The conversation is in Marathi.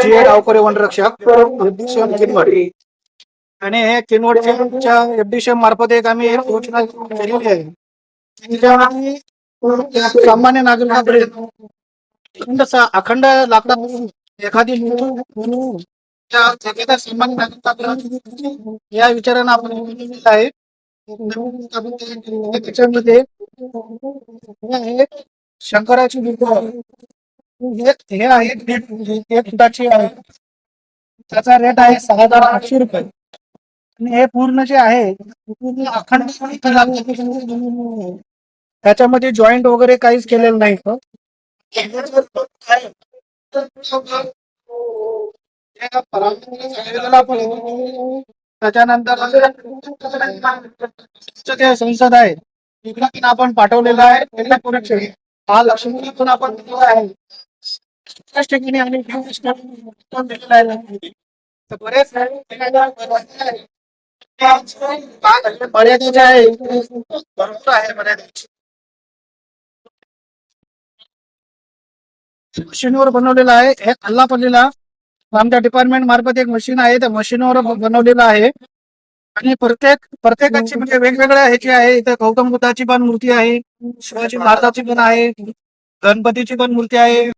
जी वनरक्षक किनवट आणि हे किनवटच्या एफडीसीएम मार्फत एक आम्ही योजना केलेली आहे. सामान्य नागरिकापर्यंत अखंड अखंड लाकडापासून एखादी एखाद्या सामान्य नागरिकापर्यंत या विचारानं आपण आहे. त्याच्यामध्ये शंकराची. हे आहे एक फुटाची आहे. त्याचा रेट आहे सहा हजार आठशे रुपये. आणि हे पूर्ण जे आहे पूर्ण अखंड त्याच्यामध्ये जॉईंट वगैरे काहीच केलेलं नाही. त्याच्यानंतर संसद आहे तिकडे पण आपण पाठवलेलं आहे. त्यांना हा लक्ष्मी पण आपण आहे. त्याच ठिकाणी आम्ही वीस पण आहे. तर बरेच पडलेला. आहे भरपूर आहे मर्यादेची मशीनवर बनवलेला आहे आमच्या डिपार्टमेंट मार्फत एक मशीन आहे. त्या मशीनवर बनवलेलं आहे. आणि प्रत्येक प्रत्येकाची म्हणजे वेगवेगळ्या ह्याची आहे. इथे गौतम बुद्धाची पण मूर्ती आहे. शिवाजी महाराजाची पण आहे. गणपतीची पण मूर्ती आहे.